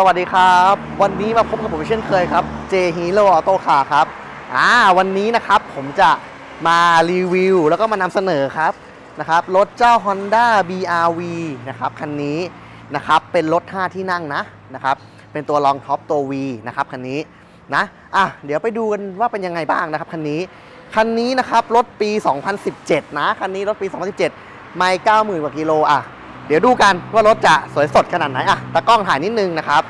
สวัสดีครับ วันนี้มาพบกับผมเช่นเคยครับ J Hero Auto Car ครับอ่าวันนี้นะครับผมจะมารีวิวแล้วก็มานำเสนอครับนะครับรถเจ้า Honda BRV นะครับคันนี้นะครับเป็นรถ 5 ที่นั่งนะนะครับเป็นตัวรองท็อปตัว V นะครับคันนี้นะอะเดี๋ยวไปดูกันว่าเป็นยังไงบ้างนะครับคันนี้คันนี้นะครับรถปี 2017 นะคันนี้รถปี 2017 ไม่90,000กว่ากิโลอะ เดี๋ยวดูกันว่ารถจะสวยสดขนาดไหนอะตากล้องถ่ายนิดนึงนะครับ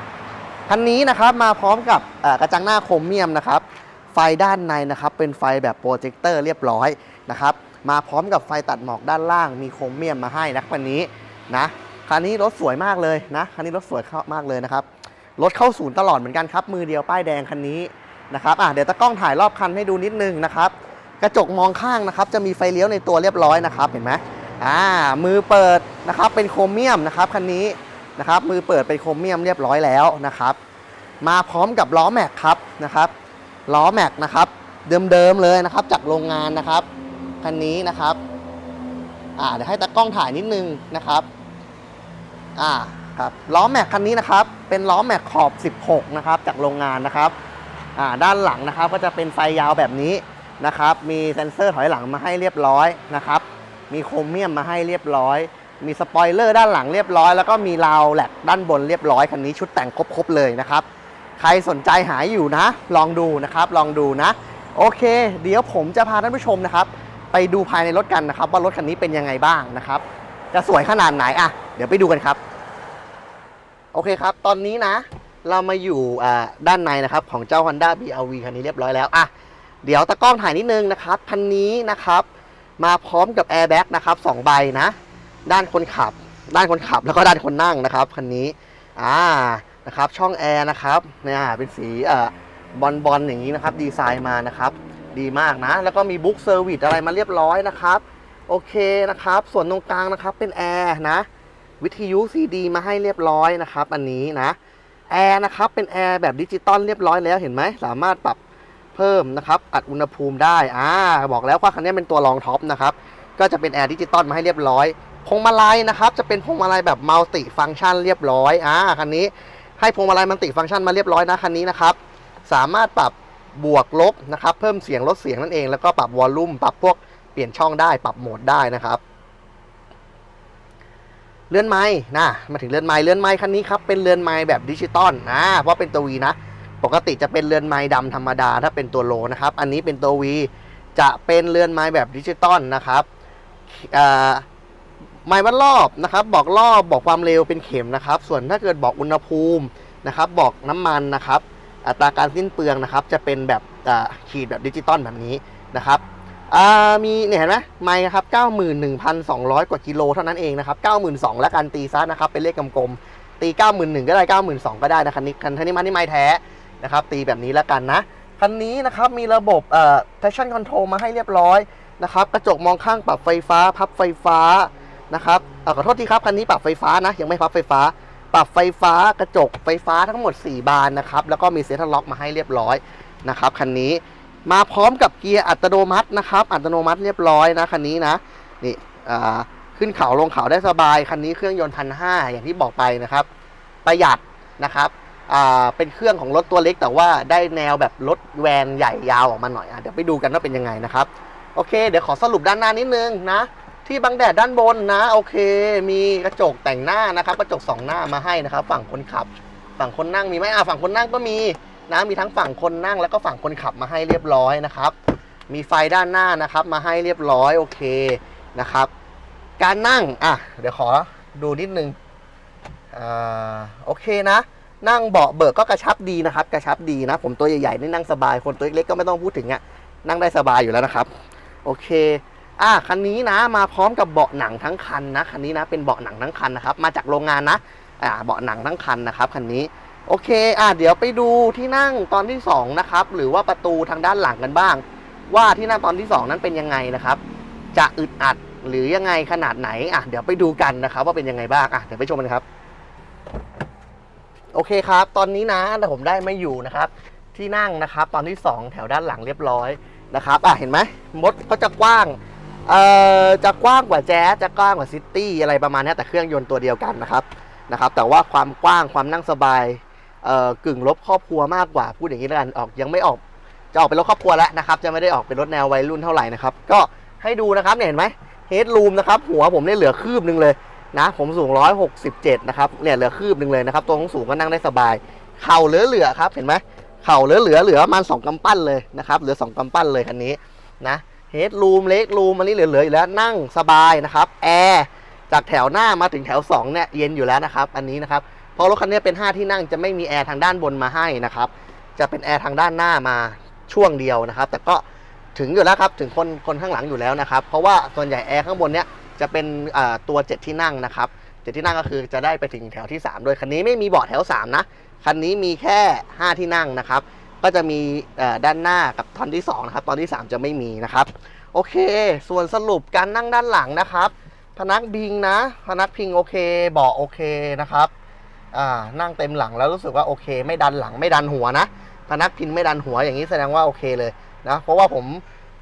คันนี้นะครับมาพร้อมกับกระจังหน้าโครเมียมนะครับ ไฟด้านในนะครับเป็นไฟแบบโปรเจคเตอร์เรียบร้อยนะครับ มาพร้อมกับไฟตัดหมอกด้านล่างมีโครเมียมมาให้นะคันนี้นะคันนี้รถสวยมากเลยนะคันนี้รถสวยมากเลยนะครับรถเข้าศูนย์ตลอดเหมือนกันครับ มือเดียวป้ายแดงคันนี้นะครับอะเดี๋ยวตากล้องถ่ายรอบคันให้ดูนิดนึงนะครับ กระจกมองข้างนะครับ จะมีไฟเลี้ยวในตัวเรียบร้อยนะครับ เห็นไหม อ่ามือเปิดนะครับเป็นโครเมียมนะครับคันนี้นะครับมือเปิดเป็นโครเมียมเรียบร้อยแล้วนะครับ มาพร้อมกับล้อแม็กครับนะครับล้อแม็กนะครับเดิมๆเลยนะครับจากโรงงานนะครับคันนี้นะครับอ่าเดี๋ยวให้ตากล้องถ่ายนิดนึงนะครับอ่าครับล้อแม็กคันนี้นะครับเป็นล้อแม็กขอบ 16 นะครับจากโรงงานนะครับอ่าด้านหลังนะครับก็จะเป็นไฟยาวแบบนี้นะครับ มีเซ็นเซอร์ถอยหลังมาให้เรียบร้อยนะครับ มีโครเมียมมาให้เรียบร้อย มีสปอยเลอร์ด้านหลังเรียบร้อย แล้วก็มีราวแหลกด้านบนเรียบร้อย คันนี้ชุดแต่งครบๆเลยนะครับ ใครสนใจหาอยู่นะ ลองดูนะครับ ลองดูนะ โอเค เดี๋ยวผมจะพาท่านผู้ชมนะครับ ไปดูภายในรถกันนะครับ ว่ารถคันนี้เป็นยังไงบ้างนะครับ จะสวยขนาดไหนอะ เดี๋ยวไปดูกันครับ โอเคครับ ตอนนี้นะ เรามาอยู่ด้านในนะครับของเจ้า Honda BRV คันนี้เรียบร้อยแล้วอะเดี๋ยวตะกล้องถ่ายนิดนึงนะครับคันนี้นะครับ มาพร้อมกับแอร์แบ็กนะครับสองใบนะ ด้านคนขับ ด้านคนขับแล้วก็ด้านคนนั่งนะครับคันนี้อ่านะครับช่องแอร์นะครับเนี่ยเป็นสีเอ่อบอลบอลอย่างนี้นะครับดีไซน์มานะครับดีมากนะ แล้วก็มีบุ๊กเซอร์วิสอะไรมาเรียบร้อยนะครับโอเคนะครับ ส่วนตรงกลางนะครับเป็นแอร์นะ วิทยุ CD มาให้เรียบร้อยนะครับ อันนี้นะแอร์นะครับเป็นแอร์แบบดิจิตอลเรียบร้อยแล้วเห็นไหมสามารถปรับ เพิ่มนะครับอัดอุณหภูมิได้อ่าบอกแล้วว่าคันนี้เป็นตัวรองท็อปนะครับก็จะเป็นแอร์ดิจิตอลมาให้เรียบร้อยพวงมาลัยนะครับจะเป็นพวงมาลัยแบบมัลติฟังก์ชันเรียบร้อยอ่าคันนี้ให้พวงมาลัยมัลติฟังก์ชันมาเรียบร้อยนะคันนี้นะครับสามารถปรับบวกลบนะครับเพิ่มเสียงลดเสียงนั่นเองแล้วก็ปรับวอลลุ่มปรับพวกเปลี่ยนช่องได้ปรับโหมดได้นะครับเลื่อนไม้นะมาถึงเลื่อนไม้เลื่อนไม้คันนี้ครับเป็นเลื่อนไม้แบบดิจิตอลนะเพราะเป็นตัววีนะ ปกติจะเป็นเลื่อนไม้ดำธรรมดาถ้าเป็นตัวโลนะครับ อันนี้เป็นตัววีจะเป็นเลื่อนไม้แบบดิจิตอลนะครับไม้วัดรอบนะครับ บอกรอบบอกความเร็วเป็นเข็มนะครับ ส่วนถ้าเกิดบอกอุณหภูมินะครับ บอกน้ำมันนะครับ อัตราการสิ้นเปลืองนะครับ จะเป็นแบบขีดแบบดิจิตอลแบบนี้นะครับมีเนี่ยเห็นไหมไม้ครับ91,200 กว่ากิโลเท่านั้นเองนะครับ92,000แล้วกันตีซะนะครับเป็นเลขกลมๆตี 91,000ก็ได้ 92,000ก็ได้นะคันนี้คันนี้มันนี่ไม้แท้ นะครับ ตีแบบนี้แล้วกันนะ คันนี้นะครับมีระบบเอ่อ traction control มาให้เรียบร้อยนะครับ กระจกมองข้างปรับไฟฟ้า พับไฟฟ้านะครับเอ่อขอโทษทีครับ คันนี้ปรับไฟฟ้านะ ยังไม่พับไฟฟ้า ปรับไฟฟ้ากระจกไฟฟ้าทั้งหมด 4 บานนะครับ แล้วก็มีเซ็นทรัลล็อกมาให้เรียบร้อยนะครับคันนี้มาพร้อมกับเกียร์อัตโนมัตินะครับ อัตโนมัติเรียบร้อยนะคันนี้นะ นี่อ่าขึ้นเขาลงเขาได้สบาย คันนี้เครื่องยนต์พันห้าอย่างที่บอกไปนะครับ ประหยัดนะครับ เป็นเครื่องของรถตัวเล็ก แต่ว่าได้แนวแบบรถแวนใหญ่ยาวออกมาหน่อยอะเดี๋ยวไปดูกันว่าเป็นยังไงนะครับ โอเค เดี๋ยวขอสรุปด้านหน้านิดนึงนะ ที่บังแดดด้านบนนะ โอเค มีกระจกแต่งหน้านะครับ กระจกสองหน้ามาให้นะครับ ฝั่งคนขับ ฝั่งคนนั่งมีไหมอ่าฝั่งคนนั่งก็มีนะมีทั้งฝั่งคนนั่งแล้วก็ฝั่งคนขับมาให้เรียบร้อยนะครับ มีไฟด้านหน้านะครับ มาให้เรียบร้อยโอเคนะครับ การนั่งอะเดี๋ยวขอดูนิดนึงอ่าโอเคนะ นั่งเบาะเบิกก็กระชับดีนะครับ กระชับดีนะ ผมตัวใหญ่ๆนี่นั่งสบาย คนตัวเล็กๆก็ไม่ต้องพูดถึงอะนั่งได้สบายอยู่แล้วนะครับ โอเคอะคันนี้นะมาพร้อมกับเบาะหนังทั้งคันนะคันนี้นะเป็นเบาะหนังทั้งคันนะครับ มาจากโรงงานนะอ่าเบาะหนังทั้งคันนะครับคันนี้โอเคอะเดี๋ยวไปดูที่นั่งตอนที่สองนะครับหรือว่าประตูทางด้านหลังกันบ้าง ว่าที่นั่งตอนที่สองนั้นเป็นยังไงนะครับ จะอึดอัดหรือยังไงขนาดไหนอะเดี๋ยวไปดูกันนะครับ ว่าเป็นยังไงบ้างอะเดี๋ยวไปชมกันครับ โอเคครับ ตอนนี้นะผมได้ไม่อยู่นะครับ ที่นั่งนะครับ ตอนที่ 2 แถวด้านหลังเรียบร้อยนะครับอะเห็นไหมมดเขาจะกว้างเอ่อจะกว้างกว่าแจ๊สจะกว้างกว่าซิตี้อะไรประมาณนี้แต่เครื่องยนต์ตัวเดียวกันนะครับนะครับแต่ว่าความกว้างความนั่งสบายเอ่อกึ่งรถครอบครัวมากกว่าพูดอย่างนี้แล้วกันออกยังไม่ออกจะออกเป็นรถครอบครัวแล้วนะครับ จะไม่ได้ออกเป็นรถแนววัยรุ่นเท่าไหร่นะครับ ก็ให้ดูนะครับเนี่ยเห็นไหมเฮดรูมนะครับหัวผมเนี่ยเหลือคืบหนึงเลย นะผมสูง 167 นะครับเนี่ยเหลือคืบหนึ่งเลยนะครับ ตัวของสูงก็นั่งได้สบาย เข่าเหลือๆครับ เห็นไหมเข่าเหลือๆเหลือประมาณ2กำปั้นเลยนะครับ เหลือ 2กำปั้นเลยคันนี้นะเฮดรูมเล็กรูมอันนี้เหลือๆอยู่แล้วนั่งสบายนะครับแอร์จากแถวหน้ามาถึงแถว2เนี่ยเย็นอยู่แล้วนะครับ อันนี้นะครับเพราะรถคันนี้เป็น 5 ที่นั่งจะไม่มีแอร์ทางด้านบนมาให้นะครับ จะเป็นแอร์ทางด้านหน้ามาช่วงเดียวนะครับ แต่ก็ถึงอยู่แล้วครับถึงคนคนข้างหลังอยู่แล้วนะครับ เพราะว่าส่วนใหญ่แอร์ข้างบนเนี่ย จะเป็นตัว 7 ที่นั่งนะครับเจ็ดที่นั่งก็คือจะได้ไปถึงแถวที่3โดยคันนี้ไม่มีเบาะแถว 3 นะ คันนี้มีแค่ 5 ที่นั่งนะครับ ก็จะมีด้านหน้ากับท่อนที่ 2 นะครับ ตอนที่ 3 จะไม่มีนะครับ โอเค ส่วนสรุปการนั่งด้านหลังนะครับ พนักพิงนะ พนักพิงโอเค เบาะโอเคนะครับนั่งเต็มหลังแล้วรู้สึกว่าโอเค ไม่ดันหลังไม่ดันหัวนะ พนักพิงไม่ดันหัวอย่างนี้แสดงว่าโอเคเลยนะ เพราะว่าผม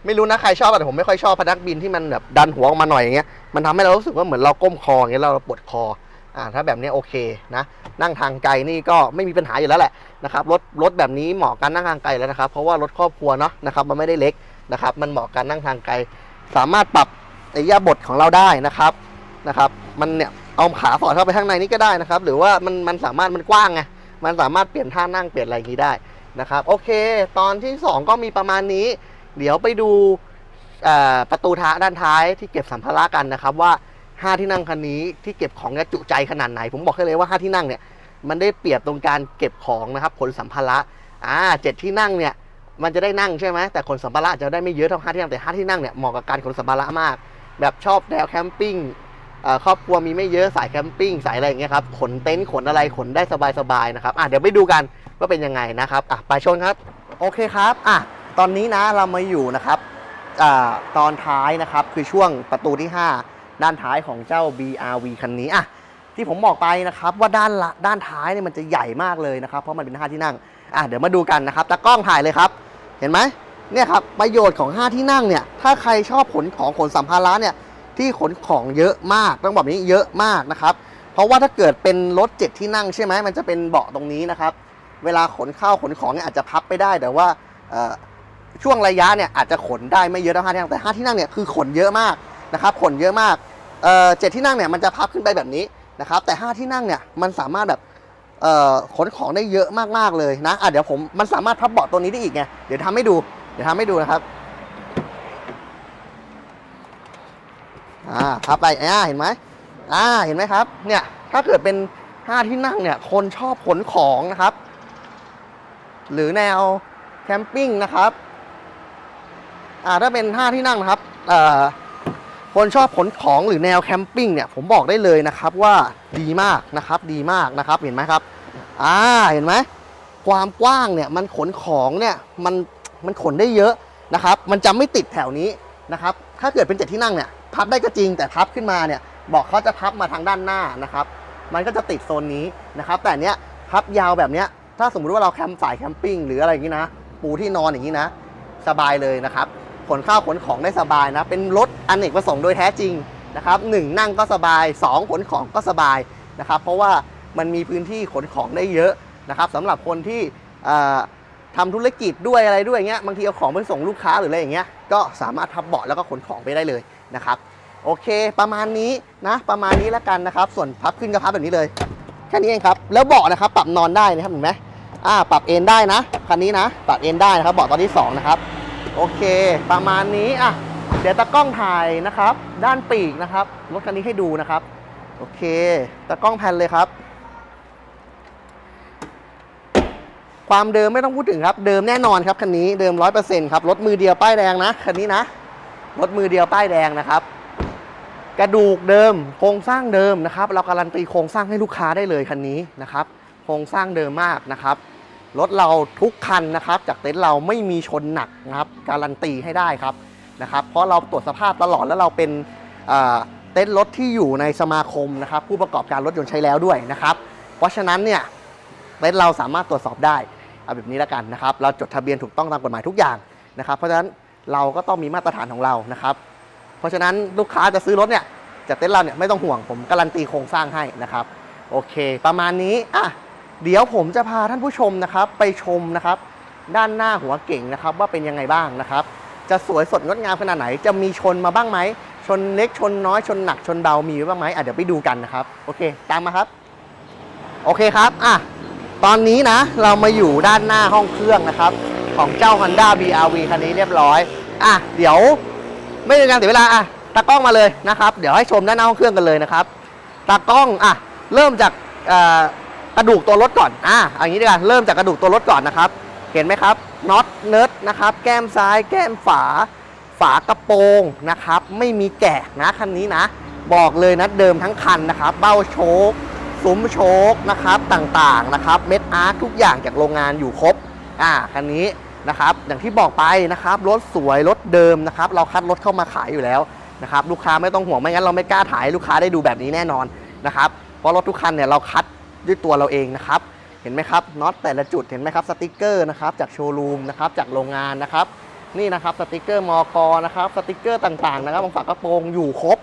ไม่รู้นะใครชอบแต่ผมไม่ค่อยชอบพนักบินที่มันแบบดันหัวออกมาหน่อยอย่างเงี้ยมันทำให้เรารู้สึกว่าเหมือนเราก้มคออย่างเงี้ยเราปวดคออ่าถ้าแบบนี้โอเคนะ นั่งทางไกลนี่ก็ไม่มีปัญหาอยู่แล้วแหละนะครับรถรถแบบนี้เหมาะกันนั่งทางไกลแล้วนะครับ เพราะว่ารถครอบครัวเนาะนะครับมันไม่ได้เล็กนะครับ มันเหมาะกันนั่งทางไกล สามารถปรับอิริยาบถของเราได้นะครับนะครับ มันเนี่ยเอาขาสอดเข้าไปข้างในนี้ก็ได้นะครับ หรือว่ามันมันสามารถมันกว้างไงมันสามารถเปลี่ยนท่านั่งเปลี่ยนอะไรนี้ได้นะครับ โอเค ตอนที่ 2 ก็มีประมาณนี้ เดี๋ยวไปดูประตูท้าด้านท้ายที่เก็บสัมภาระกันนะครับว่า 5 ที่นั่งคันนี้ที่เก็บของจะจุใจขนาดไหน ผมบอกให้เลยว่า 5 ที่นั่งเนี่ยมันได้เปรียบตรงการเก็บของนะครับขนสัมภาระอ่าเจ็ดที่นั่งเนี่ยมันจะได้นั่งใช่ไหมแต่ขนสัมภาระอาจจะได้ไม่เยอะเท่า5ที่นั่งแต่5ที่นั่งเนี่ยเหมาะกับการขนสัมภาระมาก แบบชอบแนวแคมปิ้งครอบครัวมีไม่เยอะสายแคมปิ้งสายอะไรอย่างเงี้ยครับขนเต็นท์ขนอะไรขนได้สบายๆนะครับอะเดี๋ยวไปดูกันว่าเป็นยังไงนะครับอะไปชนครับ โอเคครับอะ ตอนนี้นะเรามาอยู่นะครับอตอนท้ายนะครับคือช่วงประตูที่ 5 ด้านท้ายของเจ้า BRV คันนี้อะที่ผมบอกไปนะครับว่าด้านด้านท้ายเนี่ยมันจะใหญ่มากเลยนะครับ เพราะมันเป็น 5 ที่นั่งอะเดี๋ยวมาดูกันนะครับตากล้องถ่ายเลยครับ เห็นไหมเนี่ยครับประโยชน์ของ 5 ที่นั่งเนี่ยถ้าใครชอบขนของขนสัมภาระเนี่ยที่ขนของเยอะมากต้องบอกแบบนี้เยอะมากนะครับเพราะว่าถ้าเกิดเป็นรถ7ที่นั่งใช่ไหมมันจะเป็นเบาะตรงนี้นะครับ เวลาขนข้าวขนของเนี่ยอาจจะพับไปได้แต่ว่า ช่วงระยะเนี่ยอาจจะขนได้ไม่เยอะเท่าห้าที่นั่งแต่ห้าที่นั่งเนี่ยคือขนเยอะมากนะครับขนเยอะมากเอ่อเจ็ดที่นั่งเนี่ยมันจะพับขึ้นไปแบบนี้นะครับแต่ห้าที่นั่งเนี่ยมันสามารถแบบเอ่อขนของได้เยอะมากๆเลยนะอะเดี๋ยวผมมันสามารถพับเบาะตัวนี้ได้อีกไงเดี๋ยวทำให้ดูเดี๋ยวทำให้ดูนะครับอ่าพับไปอ่าเห็นไหมอ่าเห็นไหมครับเนี่ยถ้าเกิดเป็นห้าที่นั่งเนี่ยคนชอบขนของนะครับ หรือแนวแคมปิ้งนะครับ อ่าถ้าเป็นท่าที่นั่งนะครับอ่อคนชอบขนของหรือแนวแคมปิ้งเนี่ยผมบอกได้เลยนะครับว่าดีมากนะครับดีมากนะครับเห็นไหมครับอ่าเห็นไหมความกว้างเนี่ยมันขนของเนี่ยมันมันขนได้เยอะนะครับ มันจะไม่ติดแถวนี้นะครับ ถ้าเกิดเป็นเจ็ดที่นั่งเนี่ยพับได้ก็จริงแต่พับขึ้นมาเนี่ยบอกเขาจะพับมาทางด้านหน้านะครับ มันก็จะติดโซนนี้นะครับ แต่เนี้ยพับยาวแบบเนี้ยถ้าสมมุติว่าเราแคมป์สายแคมปิ้งหรืออะไรอย่างนี้นะ ปูที่นอนอย่างนี้นะ สบายเลยนะครับ ขนข้าวขนของได้สบายนะ เป็นรถอเนกประสงค์โดยแท้จริงนะครับหนึ่งนั่งก็สบายสองขนของก็สบายนะครับ เพราะว่ามันมีพื้นที่ขนของได้เยอะนะครับสำหรับคนที่เอ่อทำธุรกิจด้วยอะไรด้วยเงี้ยบางทีเอาของไปส่งลูกค้าหรืออะไรอย่างเงี้ยก็สามารถพับเบาะแล้วก็ขนของไปได้เลยนะครับโอเค ประมาณนี้นะ ประมาณนี้แล้วกันนะครับ ส่วนพับขึ้นก็พับแบบนี้เลยแค่นี้เองครับแล้วเบาะนะครับ ปรับนอนได้นะครับเห็นไหมอ่าปรับเอนได้นะคันนี้นะ ปรับเอนได้นะครับเบาะตอนที่2นะครับ โอเค ประมาณนี้อะเดี๋ยวตากล้องถ่ายนะครับ ด้านปีกนะครับรถคันนี้ให้ดูนะครับ โอเคตากล้องแพนเลยครับ ความเดิมไม่ต้องพูดถึงครับ เดิมแน่นอนครับคันนี้เดิม100%ครับรถมือเดียวป้ายแดงนะคันนี้นะรถมือเดียวป้ายแดงนะครับ กระดูกเดิมโครงสร้างเดิมนะครับ เราการันตีโครงสร้างให้ลูกค้าได้เลยคันนี้นะครับ โครงสร้างเดิมมากนะครับ รถเราทุกคันนะครับ จากเต็นท์เราไม่มีชนหนักนะครับ การันตีให้ได้ครับนะครับ เพราะเราตรวจสภาพตลอดแล้วเราเป็นเต็นท์รถที่อยู่ในสมาคมนะครับ ผู้ประกอบการรถยนต์ใช้แล้วด้วยนะครับ เพราะฉะนั้นเนี่ยเต็นท์เราสามารถตรวจสอบได้เอาแบบนี้แล้วกันนะครับ เราจดทะเบียนถูกต้องตามกฎหมายทุกอย่างนะครับ เพราะฉะนั้นเราก็ต้องมีมาตรฐานของเรานะครับ เพราะฉะนั้นลูกค้าจะซื้อรถเนี่ยจากเต็นท์เราเนี่ยไม่ต้องห่วงผมการันตีโครงสร้างให้นะครับ โอเค ประมาณนี้อะ เดี๋ยวผมจะพาท่านผู้ชมนะครับไปชมนะครับ ด้านหน้าหัวเก่งนะครับ ว่าเป็นยังไงบ้างนะครับ จะสวยสดงดงามขนาดไหน จะมีชนมาบ้างไหมชนเล็กชนน้อยชนหนักชนเบามีบ้างไหมอะเดี๋ยวไปดูกันนะครับโอเค ตามมาครับ โอเคครับอะตอนนี้นะเรามาอยู่ด้านหน้าห้องเครื่องนะครับ ของเจ้า Honda BRV คันนี้เรียบร้อยอะเดี๋ยวไม่เป็นการเสียเวลาอะตากล้องมาเลยนะครับ เดี๋ยวให้ชมด้านหน้าห้องเครื่องกันเลยนะครับตากล้องอะเริ่มจากอ่อ กระดูกตัวรถก่อน อะอย่างนี้ดีกว่าเริ่มจากกระดูกตัวรถก่อนนะครับ เห็นไหมครับ น็อตเนิร์ดนะครับ แก้มซ้าย แก้มฝา ฝากระโปรงนะครับ ไม่มีแกะนะคันนี้นะ บอกเลยนะเดิมทั้งคันนะครับ เบ้าโชคซุ้มโชคนะครับ ต่างๆนะครับ เม็ดอาร์ตทุกอย่างจากโรงงานอยู่ครบ อ่า คันนี้นะครับ อย่างที่บอกไปนะครับ รถสวย รถเดิมนะครับ เราคัดรถเข้ามาขายอยู่แล้วนะครับ ลูกค้าไม่ต้องห่วง ไม่งั้นเราไม่กล้าถ่ายลูกค้าได้ดูแบบนี้แน่นอนนะครับ เพราะรถทุกคันเนี่ยเราคัด ด้วยตัวเราเองนะครับ เห็นไหมครับน็อตแต่ละจุดเห็นไหมครับสติกเกอร์นะครับจากโชว์รูมนะครับจากโรงงานนะครับ นี่นะครับสติกเกอร์มอกนะครับสติกเกอร์ต่างๆนะครับของฝากระโปรงอยู่ครบ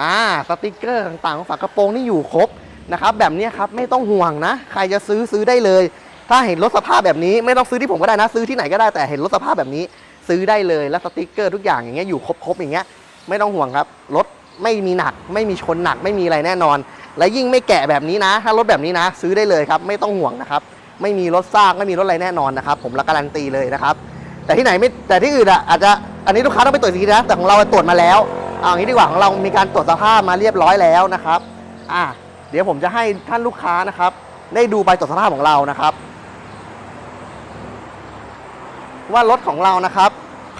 อ่าสติกเกอร์ต่างๆของฝากระโปรงนี่อยู่ครบนะครับแบบนี้ครับไม่ต้องห่วงนะ ใครจะซื้อซื้อได้เลย ถ้าเห็นรถสภาพแบบนี้ไม่ต้องซื้อที่ผมก็ได้นะ ซื้อที่ไหนก็ได้แต่เห็นรถสภาพแบบนี้ ซื้อได้เลยแล้วสติกเกอร์ทุกอย่างอย่างเงี้ยอยู่ครบๆอย่างเงี้ยไม่ต้องห่วงครับรถ ไม่มีหนัก ไม่มีชนหนักไม่มีอะไรแน่นอน และยิ่งไม่แกะแบบนี้นะ ถ้ารถแบบนี้นะ ซื้อได้เลยครับ ไม่ต้องห่วงนะครับ ไม่มีรถซากไม่มีรถอะไรแน่นอนนะครับ ผมรับการันตีเลยนะครับ แต่ที่ไหนไม่แต่ที่อื่นอะอาจจะอันนี้ลูกค้าต้องไปตรวจอีกทีนะแต่ของเราตรวจมาแล้วเอาอางี้ดีกว่าของเรามีการตรวจสภาพมาเรียบร้อยแล้วนะครับอะเดี๋ยวผมจะให้ท่านลูกค้านะครับ ได้ดูใบตรวจสภาพของเรานะครับ ว่ารถของเรานะครับ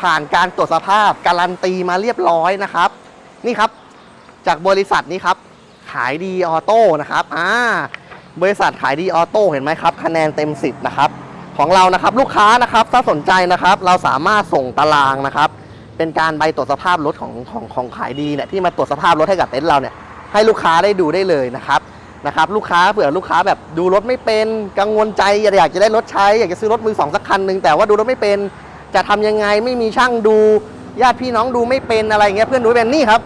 ผ่านการตรวจสภาพการันตีมาเรียบร้อยนะครับ นี่ครับ จากบริษัทนี้ครับ ขายดีออโต้นะครับอ่าบริษัทขายดีออโต้เห็นไหมครับ คะแนนเต็ม 10 นะครับ ของเรานะครับลูกค้านะครับถ้าสนใจนะครับ เราสามารถส่งตารางนะครับ เป็นการใบตรวจสภาพรถของของของขายดีเนี่ยที่มาตรวจสภาพรถให้กับเต็นท์เราเนี่ยให้ลูกค้าได้ดูได้เลยนะครับนะครับลูกค้าเผื่อลูกค้าแบบดูรถไม่เป็นกังวลใจอยากจะได้รถใช้อยากจะซื้อรถมือสองสักคันหนึ่งแต่ว่าดูรถไม่เป็น จะทำยังไงไม่มีช่างดูญาติพี่น้องดูไม่เป็นอะไรเงี้ยเพื่อนดูไม่เป็นนี่ครับ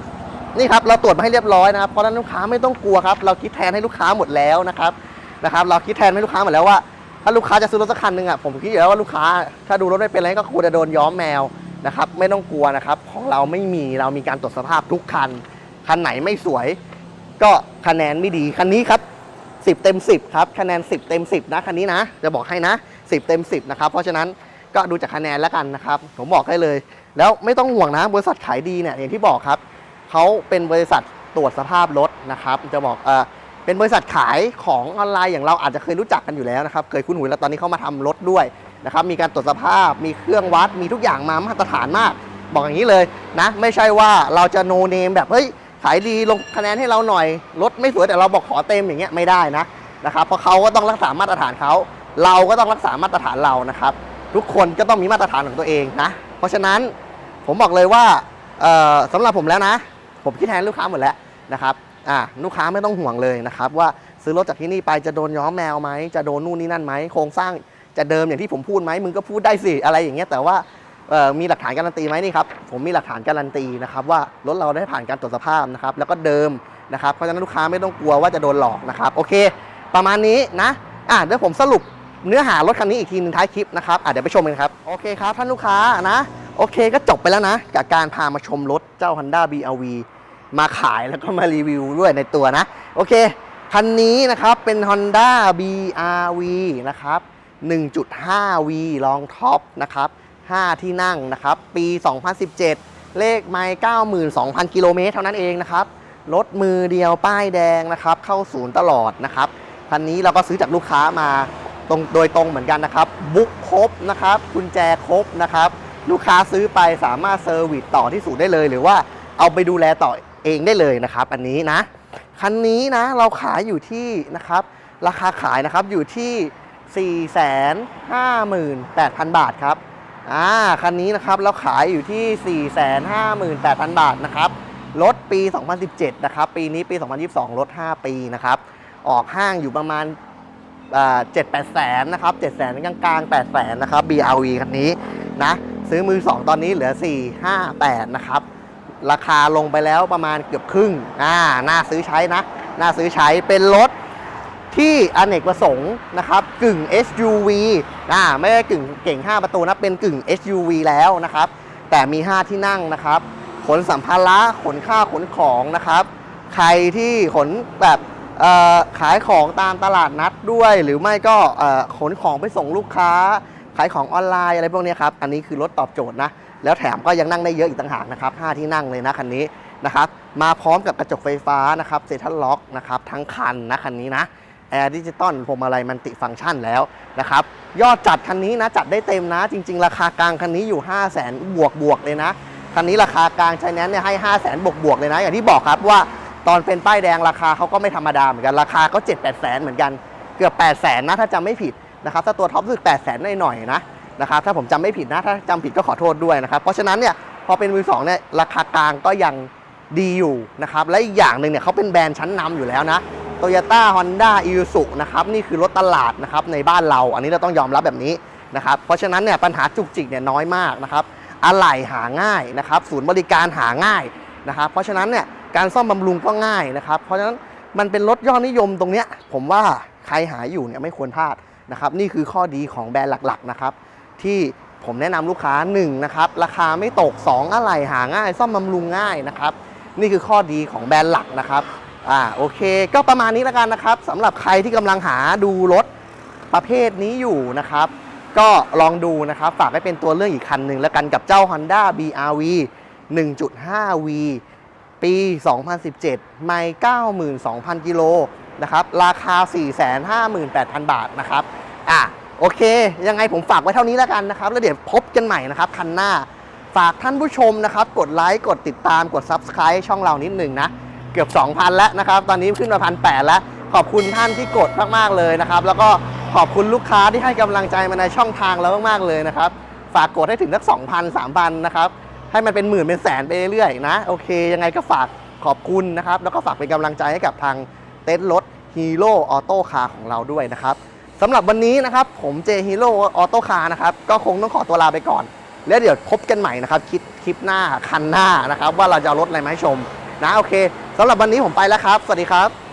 นี่ครับเราตรวจมาให้เรียบร้อยนะครับเพราะนั้นลูกค้าไม่ต้องกลัวครับเราคิดแทนให้ลูกค้าหมดแล้วนะครับนะครับ เราคิดแทนให้ลูกค้าหมดแล้วว่า ถ้าลูกค้าจะซื้อรถสักคันหนึ่งอะผมคิดอยู่แล้วว่าลูกค้าถ้าดูรถไม่เป็นไรก็ควรจะโดนย้อมแมวนะครับไม่ต้องกลัวนะครับของเราไม่มีเรามีการตรวจสภาพทุกคันคันไหนไม่สวย ก็คะแนนไม่ดีคันนี้ครับ10 เต็ม 10ครับคะแนน 10 เต็ม 10 นะคันนี้นะจะบอกให้นะ 10 เต็ม 10นะครับเพราะฉะนั้นก็ดูจากคะแนนแล้วกันนะครับ ผมบอกให้เลย แล้วไม่ต้องห่วงนะบริษัทขายดีเนี่ยอย่างที่บอกครับ เขาเป็นบริษัทตรวจสภาพรถนะครับ จะบอกเออเป็นบริษัทขายของออนไลน์อย่างเราอาจจะเคยรู้จักกันอยู่แล้วนะครับ เคยคุ้นหูแล้วตอนนี้เขามาทำรถด้วยนะครับ มีการตรวจสภาพ มีเครื่องวัด มีทุกอย่างมามาตรฐานมาก บอกอย่างนี้เลยนะ ไม่ใช่ว่าเราจะโนเนมแบบเฮ้ยขายดีลงคะแนนให้เราหน่อย รถไม่สวยแต่เราบอกขอเต็มอย่างเงี้ยไม่ได้นะนะครับ เพราะเขาก็ต้องรักษามาตรฐานเขาเราก็ต้องรักษามาตรฐานเรานะครับ ทุกคนก็ต้องมีมาตรฐานของตัวเองนะ เพราะฉะนั้นผมบอกเลยว่าสำหรับผมแล้วนะ ผมคิดแทนลูกค้าหมดแล้วนะครับอ่าลูกค้าไม่ต้องห่วงเลยนะครับ ว่าซื้อรถจากที่นี่ไปจะโดนย้อมแมวไหมจะโดนนู่นนี่นั่นไหมโครงสร้างจะเดิมอย่างที่ผมพูดไหมมึงก็พูดได้สิอะไรอย่างเงี้ยแต่ว่ามีหลักฐานการันตีไหมนี่ครับผมมีหลักฐานการันตีนะครับว่ารถเราได้ผ่านการตรวจสภาพนะครับแล้วก็เดิมนะครับเพราะฉะนั้นลูกค้าไม่ต้องกลัวว่าจะโดนหลอกนะครับโอเค ประมาณนี้นะอะเดี๋ยวผมสรุป เนื้อหารถคันนี้อีกทีหนึงท้ายคลิปนะครับอะเดี๋ยวไปชมกันครับ โอเคครับท่านลูกค้านะ โอเคก็จบไปแล้วนะ กับการพามาชมรถเจ้า Honda BRV มาขายแล้วก็มารีวิวด้วยในตัวนะ โอเค คันนี้นะครับเป็น Honda BRV นะครับ 1.5V ลองท็อปนะครับ 5 ที่นั่งนะครับ ปี 2017 เลขไมล์92,000 กิโลเมตรเท่านั้นเองนะครับ รถมือเดียวป้ายแดงนะครับ เข้าศูนย์ตลอดนะครับ คันนี้เราก็ซื้อจากลูกค้ามา ตรงโดยตรงเหมือนกันนะครับบุ๊กครบนะครับกุญแจครบนะครับ ลูกค้าซื้อไปสามารถเซอร์วิสต่อที่ศูนย์ได้เลย หรือว่าเอาไปดูแลต่อเองได้เลยนะครับ อันนี้นะคันนี้นะเราขายอยู่ที่นะครับราคาขายนะครับอยู่ที่ 458,000 บาทครับอ่าคันนี้นะครับเราขายอยู่ที่ 458,000 บาทนะครับรถปี 2017 นะครับ ปีนี้ปี 2022 รถ 5 ปีนะครับ ออกห้างอยู่ประมาณ เจ็ดแปดแสนนะครับเจ็ดแสนกลางๆแปดแสนนะครับ BRV คันนี้นะซื้อมือ2ตอนนี้เหลือ4 5 8นะครับราคาลงไปแล้วประมาณเกือบครึ่งอ่าน่าซื้อใช้นะน่าซื้อใช้เป็นรถที่อเนกประสงค์นะครับกึ่ง SUV อ่าไม่ได้กึ่งเก่ง 5 ประตูนะเป็นกึ่ง SUV แล้วนะครับ แต่มี 5 ที่นั่งนะครับ ขนสัมภาระขนข้าวขนของนะครับ ใครที่ขนแบบ ขายของตามตลาดนัดด้วย หรือไม่ก็ขนของไปส่งลูกค้า ขายของออนไลน์อะไรพวกนี้ครับ อันนี้คือรถตอบโจทย์นะ แล้วแถมก็ยังนั่งได้เยอะอีกต่างหากนะครับ 5 ที่นั่งเลยนะคันนี้นะครับ มาพร้อมกับกระจกไฟฟ้านะครับเซทัลล็อกนะครับทั้งคันนะคันนี้นะแอร์ดิจิตอลพวงมาลัยมันติฟังก์ชันแล้วนะครับ ยอดจัดคันนี้นะจัดได้เต็มนะ จริง ๆ ราคากลางคันนี้อยู่ 5 0 0แสนบวกบวกเลยนะ คันนี้ราคากลางไชแนนเนี่ยให้ 5 0 0แสนบวกบวกเลยนะ อย่างที่บอกครับว่า ตอนเป็นป้ายแดงราคาเขาก็ไม่ธรรมดาเหมือนกันราคาก็7 8แสนเหมือนกันเกือบ 8 0 0แสนนะถ้าจำไม่ผิดนะครับถ้าตัวท็อปสึก8 0 0แสนหน่อยๆนะนะครับถ้าผมจำไม่ผิดนะถ้าจำผิดก็ขอโทษด้วยนะครับเพราะฉะนั้นเนี่ยพอเป็นมือสองเนี่ยราคากลางก็ยังดีอยู่นะครับและอีกอย่างหนึ่งเนี่ยเขาเป็นแบรนด์ชั้นนำอยู่แล้วนะโตโยต้าฮอนด้าอิ u สุนะครับนี่คือรถตลาดนะครับในบ้านเรา อันนี้เราต้องยอมรับแบบนี้นะครับเพราะฉะนั้นเนี่ยปัญหาจุกจิกเนี่ยน้อยมากนะครับอะไหล่หาง่ายนะครับศูนย์บริการหาง่ายนะครับเพราะฉะนั้นเนี่ย การซ่อมบำรุงก็ง่ายนะครับ เพราะฉะนั้นมันเป็นรถยอดนิยมตรงเนี้ยผมว่าใครหาอยู่เนี่ยไม่ควรพลาดนะครับนี่คือข้อดีของแบรนด์หลักๆนะครับที่ผมแนะนำลูกค้า1นะครับราคาไม่ตก 2 อะไหล่หาง่าย ซ่อมบำรุงง่ายนะครับนี่คือข้อดีของแบรนด์หลักนะครับอ่าโอเค ก็ประมาณนี้แล้วกันนะครับสำหรับใครที่กำลังหาดูรถประเภทนี้อยู่นะครับ ก็ลองดูนะครับฝากไว้เป็นตัวเลือกอีกคันหนึ่งแล้วกันกับเจ้า Honda BRV 1.5V ปี 2017 ไม่ 92,000 กิโลนะครับ ราคา 458,000 บาทนะครับ อะ โอเค ยังไงผมฝากไว้เท่านี้แล้วกันนะครับ แล้วเดี๋ยวพบกันใหม่นะครับ คันหน้า ฝากท่านผู้ชมนะครับ กดไลค์ กดติดตาม กด Subscribe ช่องเรานิดหนึ่งนะ เกือบ 2,000 แล้วนะครับ ตอนนี้ขึ้นมาพันแแล้ว ขอบคุณท่านที่กดมาก ๆ เลยนะครับ แล้วก็ขอบคุณลูกค้าที่ให้กำลังใจมาในช่องทางเรามาก ๆ เลยนะครับ ฝากกดให้ถึงสัก2,000 3,000 นะครับ ให้มันเป็นหมื่นเป็นแสนไปเรื่อยๆนะโอเค ยังไงก็ฝากขอบคุณนะครับ แล้วก็ฝากเป็นกำลังใจให้กับทางเต็นท์รถ Hero Auto Car ของเราด้วยนะครับสำหรับวันนี้นะครับผมเจ Hero Auto Car นะครับก็คงต้องขอตัวลาไปก่อน แล้วเดี๋ยวพบกันใหม่นะครับคลิปคลิปหน้าคันหน้านะครับ ว่าเราจะเอารถอะไรมาให้ชมนะโอเคสำหรับวันนี้ผมไปแล้วครับ สวัสดีครับ